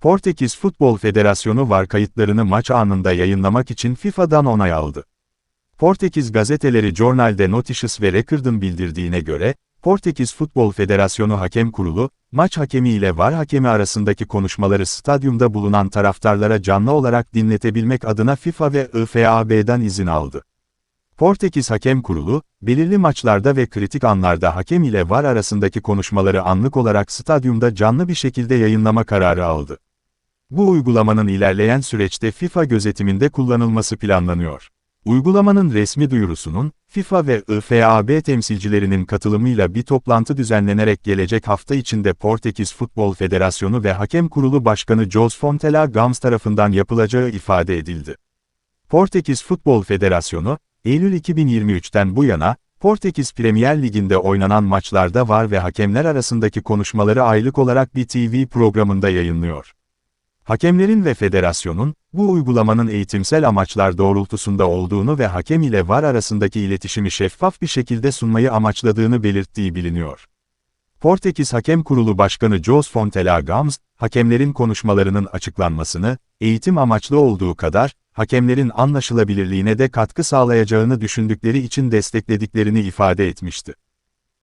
Portekiz Futbol Federasyonu VAR kayıtlarını maç anında yayınlamak için FIFA'dan onay aldı. Portekiz gazeteleri Jornal de Noticias ve Record'ın bildirdiğine göre, Portekiz Futbol Federasyonu Hakem Kurulu, maç hakemi ile VAR hakemi arasındaki konuşmaları stadyumda bulunan taraftarlara canlı olarak dinletebilmek adına FIFA ve IFAB'den izin aldı. Portekiz Hakem Kurulu, belirli maçlarda ve kritik anlarda hakem ile VAR arasındaki konuşmaları anlık olarak stadyumda canlı bir şekilde yayınlama kararı aldı. Bu uygulamanın ilerleyen süreçte FIFA gözetiminde kullanılması planlanıyor. Uygulamanın resmi duyurusunun, FIFA ve IFAB temsilcilerinin katılımıyla bir toplantı düzenlenerek gelecek hafta içinde Portekiz Futbol Federasyonu ve Hakem Kurulu Başkanı Jos Fontela Gams tarafından yapılacağı ifade edildi. Portekiz Futbol Federasyonu, Eylül 2023'ten bu yana, Portekiz Premier Ligi'nde oynanan maçlarda var ve hakemler arasındaki konuşmaları aylık olarak bir TV programında yayınlıyor. Hakemlerin ve federasyonun, bu uygulamanın eğitimsel amaçlar doğrultusunda olduğunu ve hakem ile VAR arasındaki iletişimi şeffaf bir şekilde sunmayı amaçladığını belirttiği biliniyor. Portekiz Hakem Kurulu Başkanı Jos Fontela Gams, hakemlerin konuşmalarının açıklanmasını, eğitim amaçlı olduğu kadar, hakemlerin anlaşılabilirliğine de katkı sağlayacağını düşündükleri için desteklediklerini ifade etmişti.